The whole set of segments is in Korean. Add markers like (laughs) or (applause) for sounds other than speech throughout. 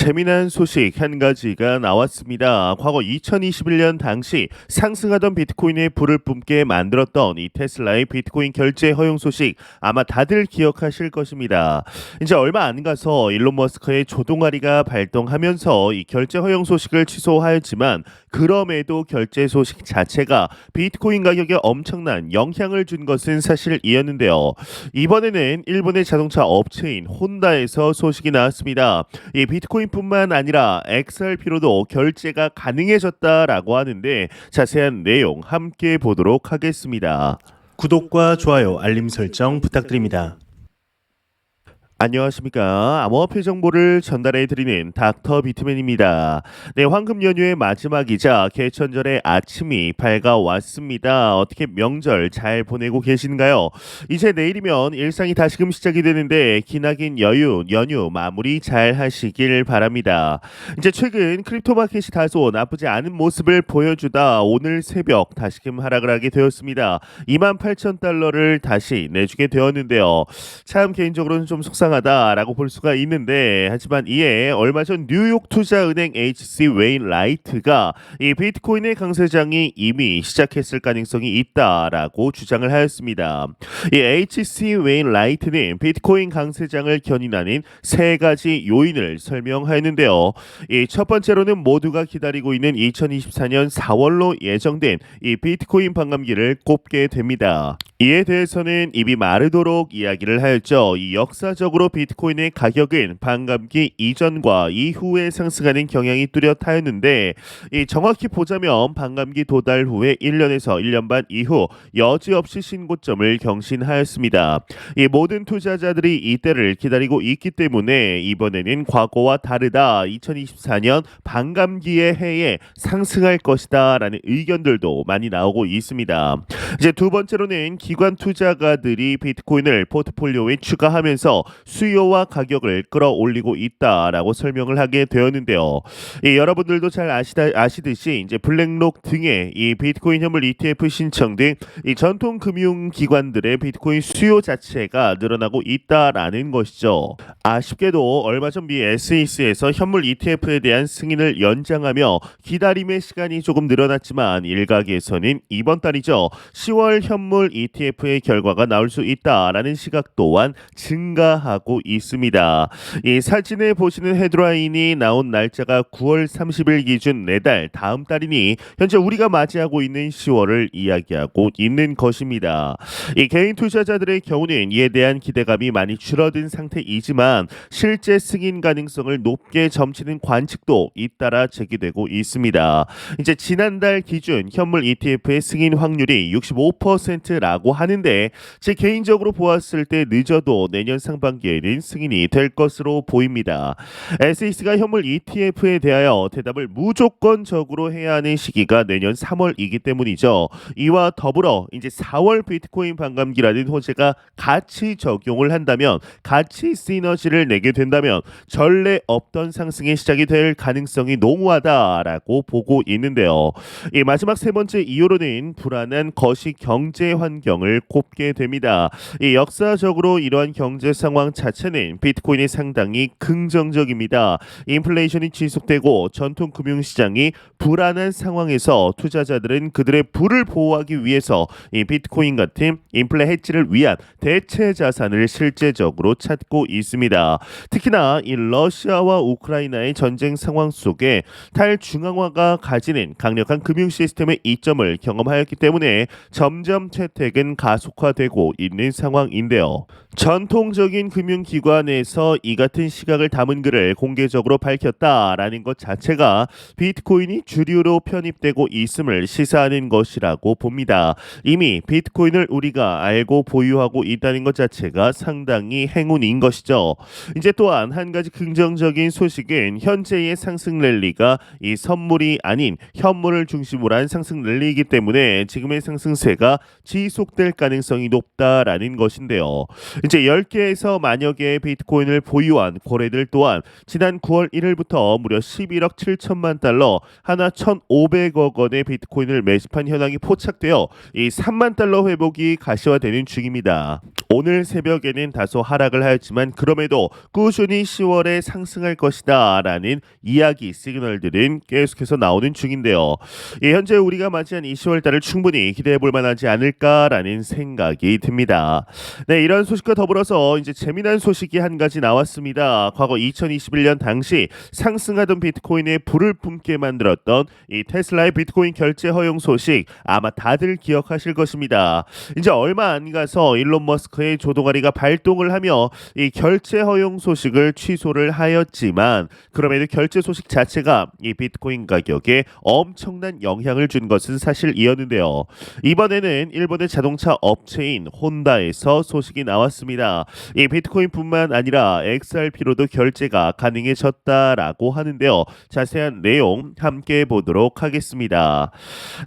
재미난 소식 한 가지가 나왔습니다. 과거 2021년 당시 상승하던 비트코인에 불을 뿜게 만들었던 이 테슬라의 비트코인 결제 허용 소식 아마 다들 기억하실 것입니다. 이제 얼마 안 가서 일론 머스크의 조동아리가 발동하면서 이 결제 허용 소식을 취소하였지만 그럼에도 결제 소식 자체가 비트코인 가격에 엄청난 영향을 준 것은 사실이었는데요. 이번에는 일본의 자동차 업체인 혼다에서 소식이 나왔습니다. 이 비트코인 뿐만 아니라 XRP로도 결제가 가능해졌다라고 하는데 자세한 내용 함께 보도록 하겠습니다. 구독과 좋아요, 알림 설정 부탁드립니다. 안녕하십니까. 암호화폐 정보를 전달해 드리는 닥터 비트맨입니다. 네, 황금 연휴의 마지막이자 개천절의 아침이 밝아왔습니다. 어떻게 명절 잘 보내고 계신가요? 이제 내일이면 일상이 다시금 시작이 되는데 기나긴 여유, 연휴 마무리 잘 하시길 바랍니다. 이제 최근 크립토 마켓이 다소 나쁘지 않은 모습을 보여주다 오늘 새벽 다시금 하락을 하게 되었습니다. 28,000달러를 다시 내주게 되었는데요. 참 개인적으로는 좀 속상 하다라고 볼 수가 있는데 하지만 이에 얼마 전 뉴욕 투자은행 HC 웨인 라이트가 이 비트코인의 강세장이 이미 시작했을 가능성이 있다라고 주장을 하였습니다. 이 HC 웨인 라이트는 비트코인 강세장을 견인하는 세 가지 요인을 설명하였는데요. 이 첫 번째로는 모두가 기다리고 있는 2024년 4월로 예정된 이 비트코인 반감기를 꼽게 됩니다. 이에 대해서는 입이 마르도록 이야기를 하였죠. 이 역사적으로 비트코인의 가격은 반감기 이전과 이후에 상승하는 경향이 뚜렷하였는데 이 정확히 보자면 반감기 도달 후에 1년에서 1년 반 이후 여지없이 신고점을 경신하였습니다. 이 모든 투자자들이 이때를 기다리고 있기 때문에 이번에는 과거와 다르다. 2024년 반감기의 해에 상승할 것이다 라는 의견들도 많이 나오고 있습니다. 이제 두 번째로는 기관 투자가들이 비트코인을 포트폴리오에 추가하면서 수요와 가격을 끌어올리고 있다라고 설명을 하게 되었는데요. 이 여러분들도 잘 아시다 아시듯이 이제 블랙록 등의 이 비트코인 현물 ETF 신청 등 이 전통 금융 기관들의 비트코인 수요 자체가 늘어나고 있다라는 것이죠. 아쉽게도 얼마 전 미 SEC에서 현물 ETF에 대한 승인을 연장하며 기다림의 시간이 조금 늘어났지만 일각에서는 이번 달이죠. 10월 현물 ETF의 결과가 나올 수 있다라는 시각 또한 증가하고 있습니다. 이 사진에 보시는 헤드라인이 나온 날짜가 9월 30일 기준 내달 다음 달이니 현재 우리가 맞이하고 있는 10월을 이야기하고 있는 것입니다. 이 개인 투자자들의 경우는 이에 대한 기대감이 많이 줄어든 상태이지만 실제 승인 가능성을 높게 점치는 관측도 잇따라 제기되고 있습니다. 이제 지난달 기준 현물 ETF의 승인 확률이 65%라고 하는데 제 개인적으로 보았을 때 늦어도 내년 상반기에 는 승인이 될 것으로 보입니다. SEC가 현물 ETF에 대하여 대답을 무조건적으로 해야 하는 시기가 내년 3월이기 때문이죠. 이와 더불어 이제 4월 비트코인 반감기라는 호재가 같이 적용을 한다면 같이 시너지를 내게 된다면 전례 없던 상승의 시작이 될 가능성이 농후하다라고 보고 있는데요. 이 마지막 세 번째 이유로는 불안한 거시 경제 환경을 꼽게 됩니다. 이 역사적으로 이러한 경제 상황 자체는 비트코인이 상당히 긍정적입니다. 인플레이션이 지속되고 전통 금융 시장이 불안한 상황에서 투자자들은 그들의 부를 보호하기 위해서 이 비트코인 같은 인플레 해지를 위한 대체 자산을 실제적으로 찾고 있습니다. 특히나 이 러시아와 우크라이나의 전쟁 상황 속에 탈중앙화가 가지는 강력한 금융 시스템의 이점을 경험하였기 때문에 점점 채택은 가속화되고 있는 상황인데요. 전통적인 금융기관에서 이 같은 시각을 담은 글을 공개적으로 밝혔다라는 것 자체가 비트코인이 주류로 편입되고 있음을 시사하는 것이라고 봅니다. 이미 비트코인을 우리가 알고 보유하고 있다는 것 자체가 상당히 행운인 것이죠. 이제 또한 한 가지 긍정적인 소식은 현재의 상승 랠리가 이 선물이 아닌 현물을 중심으로 한 상승 랠리이기 때문에 지금의 상승세가 지속될 가능성이 높다라는 것인데요. 이제 10개에서 만여 개의 비트코인을 보유한 고래들 또한 지난 9월 1일부터 무려 11억 7천만 달러, 하나 1,500억 원의 비트코인을 매집한 현황이 포착되어 이 3만 달러 회복이 가시화되는 중입니다. 오늘 새벽에는 다소 하락을 하였지만 그럼에도 꾸준히 10월에 상승할 것이다 라는 이야기 시그널들은 계속해서 나오는 중인데요. 예, 현재 우리가 맞이한 이 10월 달을 충분히 기대해 볼 만하지 않을까라는 생각이 듭니다. 네, 이런 소식 과 더불어서 이제 재미난 소식이 한 가지 나왔습니다. 과거 2021년 당시 상승하던 비트코인에 불을 품게 만들었던 이 테슬라의 비트코인 결제 허용 소식 아마 다들 기억하실 것입니다. 이제 얼마 안 가서 일론 머스크의 조동아리가 발동을 하며 이 결제 허용 소식을 취소를 하였지만 그럼에도 결제 소식 자체가 이 비트코인 가격에 엄청난 영향을 준 것은 사실이었는데요. 이번에는 일본의 자동차 업체인 혼다에서 소식이 나왔습니다. 이 비트코인뿐만 아니라 XRP로도 결제가 가능해졌다라고 하는데요. 자세한 내용 함께 보도록 하겠습니다.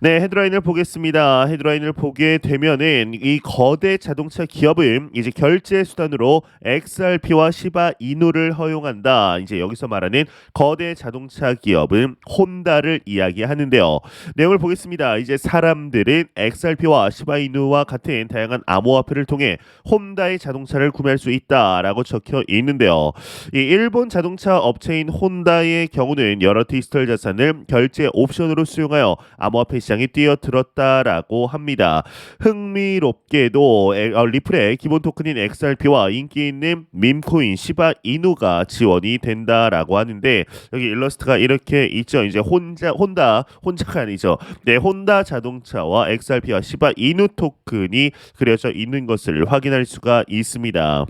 네, 헤드라인을 보겠습니다. 헤드라인을 보게 되면은 이 거대 자동차 기업은 이제 결제 수단으로 XRP와 시바 이누를 허용한다. 이제 여기서 말하는 거대 자동차 기업은 혼다를 이야기하는데요. 내용을 보겠습니다. 이제 사람들은 XRP와 시바 이누와 같은 다양한 암호화폐를 통해 혼다의 자동차를 구매할 수 있다라고 적혀 있는데요. 이 일본 자동차 업체인 혼다의 경우는 여러 디지털 자산을 결제 옵션으로 수용하여 암호화폐 시장에 뛰어들었다라고 합니다. 흥미롭게도 에- 어, 리플의 기본 토큰인 XRP와 인기 있는 밈코인 시바 이누가 지원이 된다라고 하는데 여기 일러스트가 이렇게 있죠. 이제 혼자 혼다 혼자가 아니죠. 네, 혼다 자동차와 XRP와 시바 이누 토큰이 그려져 있는 것을 확인할 수가 있습니다.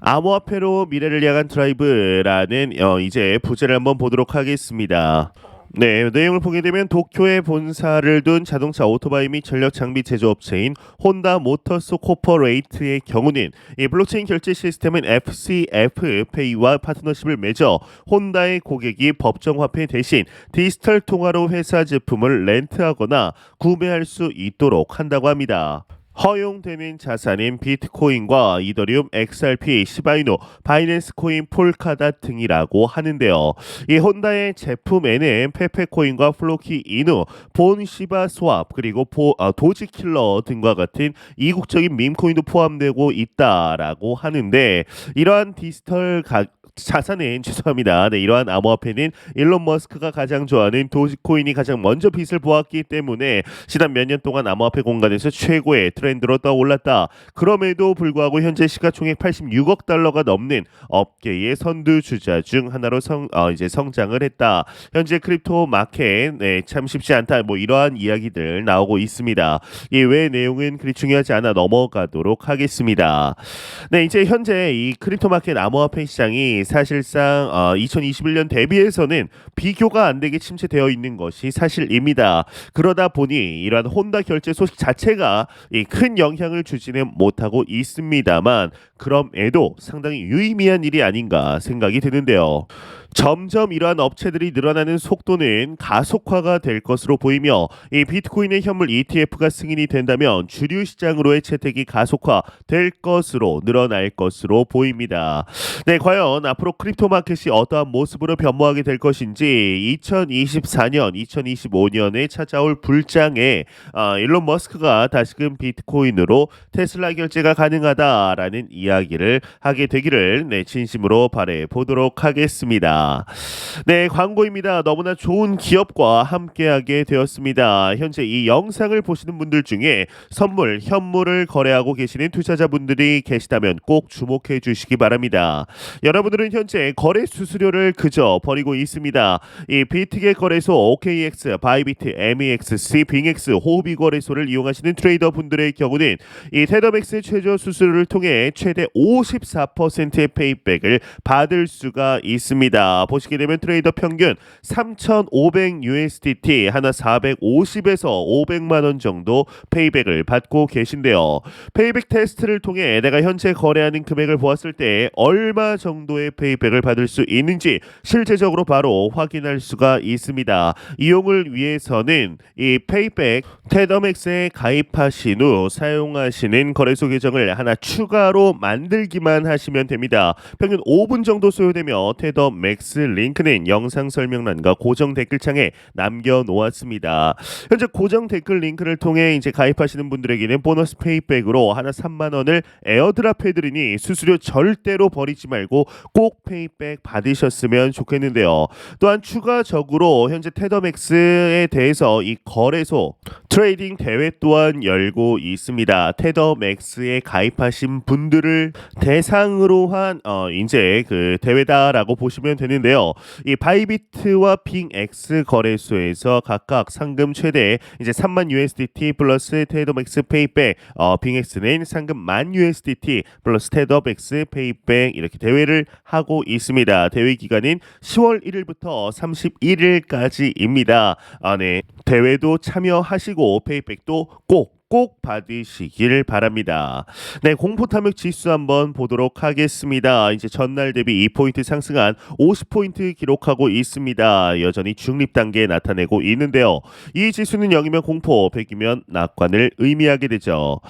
암호화폐로 미래를 향한 드라이브라는 어, 이제 부제를 한번 보도록 하겠습니다. 네, 내용을 보게 되면 도쿄에 본사를 둔 자동차 오토바이 및 전력 장비 제조업체인 혼다 모터스 코퍼레이트의 경우는 이 블록체인 결제 시스템인 FCF 페이와 파트너십을 맺어 혼다의 고객이 법정 화폐 대신 디지털 통화로 회사 제품을 렌트하거나 구매할 수 있도록 한다고 합니다. 허용되는 자산인 비트코인과 이더리움, XRP, 시바이노, 바이낸스 코인, 폴카다 등이라고 하는데요. 이 혼다의 제품에는 페페코인과 플로키 이누, 본 시바 스왑 그리고 보, 아, 도지 킬러 등과 같은 이국적인 밈코인도 포함되고 있다라고 하는데 이러한 디지털 가, 자산은 죄송합니다. 네, 이러한 암호화폐는 일론 머스크가 가장 좋아하는 도지코인이 가장 먼저 빛을 보았기 때문에 지난 몇 년 동안 암호화폐 공간에서 최고의 트렌드로 떠올랐다. 그럼에도 불구하고 현재 시가총액 86억 달러가 넘는 업계의 선두 주자 중 하나로 성 어, 이제 성장을 했다. 현재 크립토 마켓 네, 참 쉽지 않다. 뭐 이러한 이야기들 나오고 있습니다. 이 외 내용은 그리 중요하지 않아 넘어가도록 하겠습니다. 네, 이제 현재 이 크립토 마켓 암호화폐 시장이 사실상 어, 2021년 대비해서는 비교가 안 되게 침체되어 있는 것이 사실입니다. 그러다 보니 이러한 혼다 결제 소식 자체가 이큰 영향을 주지는 못하고 있습니다만 그럼에도 상당히 유의미한 일이 아닌가 생각이 드는데요. 점점 이러한 업체들이 늘어나는 속도는 가속화가 될 것으로 보이며 이 비트코인의 현물 ETF가 승인이 된다면 주류 시장으로의 채택이 가속화 될 것으로 늘어날 것으로 보입니다. 네, 과연 앞으로 크립토 마켓이 어떠한 모습으로 변모하게 될 것인지 2024년, 2025년에 찾아올 불장에 아, 일론 머스크가 다시금 비트코인으로 테슬라 결제가 가능하다라는 이야기를 하게 되기를 네, 진심으로 바래 보도록 하겠습니다. 네, 광고입니다. 너무나 좋은 기업과 함께하게 되었습니다. 현재 이 영상을 보시는 분들 중에 선물, 현물을 거래하고 계시는 투자자분들이 계시다면 꼭 주목해 주시기 바랍니다. 여러분들은 현재 거래 수수료를 그저 버리고 있습니다. 이 비트게 거래소 OKX, 바이비트, MEX, C, 빙X, 호흡이 거래소를 이용하시는 트레이더 분들의 경우는 이 테더맥스 최저 수수료를 통해 최대 54%의 페이백을 받을 수가 있습니다. 보시게 되면 트레이더 평균 3,500 USDT 하나 450에서 500만 원 정도 페이백을 받고 계신데요. 페이백 테스트를 통해 내가 현재 거래하는 금액을 보았을 때 얼마 정도의 페이백을 받을 수 있는지 실제적으로 바로 확인할 수가 있습니다. 이용을 위해서는 이 페이백 테더맥스에 가입하신 후 사용하시는 거래소 계정을 하나 추가로 만들기만 하시면 됩니다. 평균 5분 정도 소요되며 테더맥스 링크는 영상 설명란과 고정 댓글창에 남겨 놓았습니다. 현재 고정 댓글 링크를 통해 이제 가입하시는 분들에게는 보너스 페이백으로 하나 3만 원을 에어드랍 해드리니 수수료 절대로 버리지 말고 꼭 페이백 받으셨으면 좋겠는데요. 또한 추가적으로 현재 테더맥스에 대해서 이 거래소 트레이딩 대회 또한 열고 있습니다. 테더맥스에 가입하신 분들을 대상으로 한 어, 이제 그 대회다라고 보시면 되는 데요. 이 바이비트와 빙X 거래소에서 각각 상금 최대 이제 3만 USDT 플러스 테더맥스 페이백, 어, 빙X는 상금 만 USDT 플러스 테더맥스 페이백 이렇게 대회를 하고 있습니다. 대회 기간은 10월 1일부터 31일까지입니다. 아, 네. 대회도 참여하시고 페이백도 꼭 꼭 받으시길 바랍니다. 네, 공포 탐욕 지수 한번 보도록 하겠습니다. 이제 전날 대비 2포인트 상승한 50포인트 기록하고 있습니다. 여전히 중립 단계에 나타내고 있는데요. 이 지수는 0이면 공포, 100이면 낙관을 의미하게 되죠.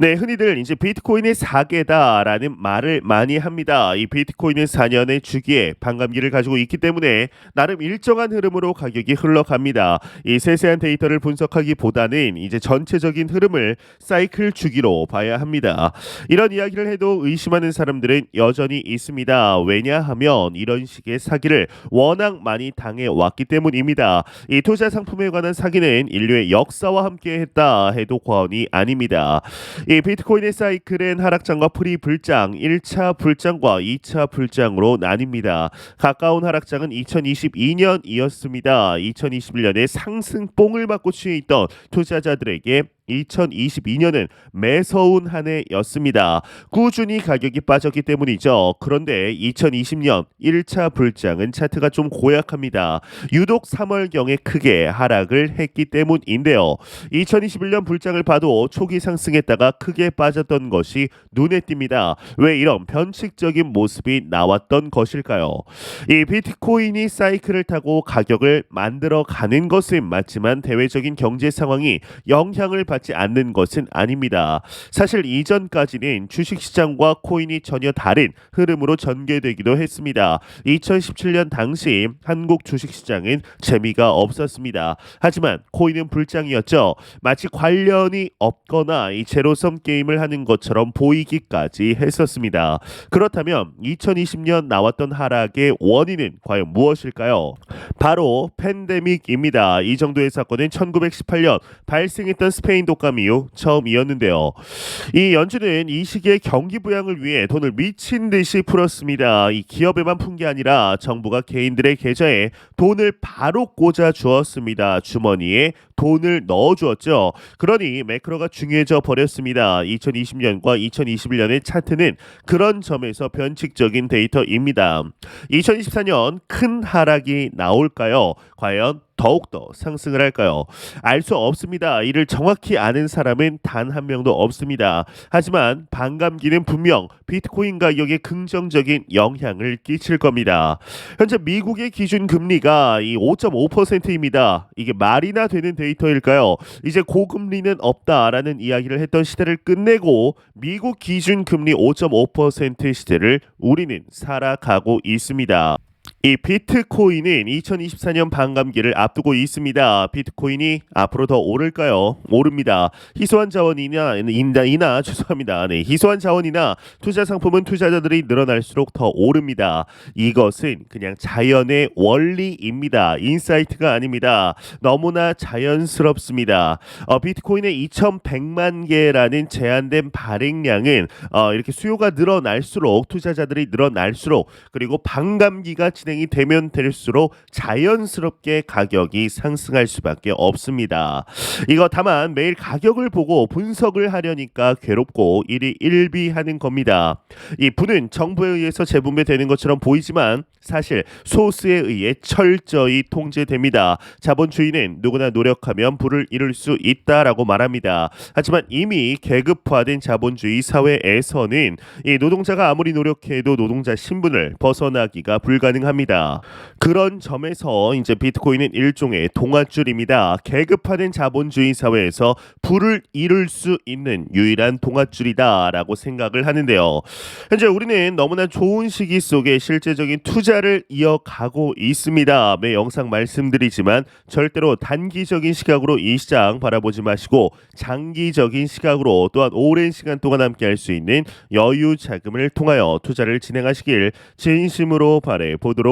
네, 흔히들 이제 비트코인의 사계다라는 말을 많이 합니다. 이 비트코인은 4년의 주기에 반감기를 가지고 있기 때문에 나름 일정한 흐름으로 가격이 흘러갑니다. 이 세세한 데이터를 분석하기보다는 이제 전체적인 흐름 을 사이클 주기로 봐야 합니다. 이런 이야기를 해도 의심하는 사람들은 여전히 있습니다. 왜냐하면 이런 식의 사기를 워낙 많이 당해 왔기 때문입니다. 이 투자 상품에 관한 사기는 인류의 역사와 함께 했다 해도 과언이 아닙니다. 이 비트코인의 사이클은 하락장과 프리 불장, 1차 불장과 2차 불장으로 나뉩니다. 가까운 하락장은 2022년이었습니다. 2021년에 상승 뽕을 맞고 취해 있던 투자자들에게 2022년은 매서운 한 해였습니다. 꾸준히 가격이 빠졌기 때문이죠. 그런데 2020년 1차 불장은 차트가 좀 고약합니다. 유독 3월경에 크게 하락을 했기 때문인데요. 2021년 불장을 봐도 초기 상승했다가 크게 빠졌던 것이 눈에 띕니다. 왜 이런 변칙적인 모습이 나왔던 것일까요? 이 비트코인이 사이클을 타고 가격을 만들어 가는 것은 맞지만 대외적인 경제 상황이 영향을 받지 않는 것은 아닙니다. 사실 이전까지는 주식시장과 코인이 전혀 다른 흐름으로 전개되기도 했습니다. 2017년 당시 한국 주식시장은 재미가 없었습니다. 하지만 코인은 불장이었죠. 마치 관련이 없거나 이 제로섬 게임을 하는 것처럼 보이기까지 했었습니다. 그렇다면 2020년 나왔던 하락의 원인은 과연 무엇일까요? 바로 팬데믹입니다. 이 정도의 사건은 1918년 발생했던 스페인 독감 이후 처음이었는데요. 이 연준은 이 시기에 경기 부양을 위해 돈을 미친 듯이 풀었습니다. 이 기업에만 푼 게 아니라 정부가 개인들의 계좌에 돈을 바로 꽂아 주었습니다. 주머니에 돈을 넣어 주었죠. 그러니 매크로가 중요해져 버렸습니다. 2020년과 2021년의 차트는 그런 점에서 변칙적인 데이터입니다. 2024년 큰 하락이 나올까요? 과연 더욱더 상승을 할까요? 알 수 없습니다. 이를 정확히 아는 사람은 단 한 명도 없습니다. 하지만 반감기는 분명 비트코인 가격에 긍정적인 영향을 끼칠 겁니다. 현재 미국의 기준 금리가 이 5.5%입니다. 이게 말이나 되는 데이터일까요? 이제 고금리는 없다라는 이야기를 했던 시대를 끝내고 미국 기준 금리 5.5% 시대를 우리는 살아가고 있습니다. 이 비트코인은 2024년 반감기를 앞두고 있습니다. 비트코인이 앞으로 더 오를까요? 오릅니다. 희소한 자원이나 이나, 이나 (laughs) 죄송합니다. 네, 희소한 자원이나 투자 상품은 투자자들이 늘어날수록 더 오릅니다. 이것은 그냥 자연의 원리입니다. 인사이트가 아닙니다. 너무나 자연스럽습니다. 어, 비트코인의 2,100만 개라는 제한된 발행량은 어, 이렇게 수요가 늘어날수록 투자자들이 늘어날수록 그리고 반감기가 진행 진행이 되면 될수록 자연스럽게 가격이 상승할 수밖에 없습니다. 이거 다만 매일 가격을 보고 분석을 하려니까 괴롭고 일이 일비하는 겁니다. 이 부는 정부에 의해서 재분배되는 것처럼 보이지만 사실 소수에 의해 철저히 통제됩니다. 자본주의는 누구나 노력하면 부를 이룰 수 있다라고 말합니다. 하지만 이미 계급화된 자본주의 사회에서는 이 노동자가 아무리 노력해도 노동자 신분을 벗어나기가 불가능합니다. 그런 점에서 이제 비트코인은 일종의 동아줄입니다. 계급화된 자본주의 사회에서 부를 이룰 수 있는 유일한 동아줄이다라고 생각을 하는데요. 현재 우리는 너무나 좋은 시기 속에 실제적인 투자를 이어가고 있습니다. 매 영상 말씀드리지만 절대로 단기적인 시각으로 이 시장 바라보지 마시고 장기적인 시각으로 또한 오랜 시간 동안 함께 할 수 있는 여유 자금을 통하여 투자를 진행하시길 진심으로 바래 보도록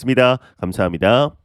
습니다. 감사합니다.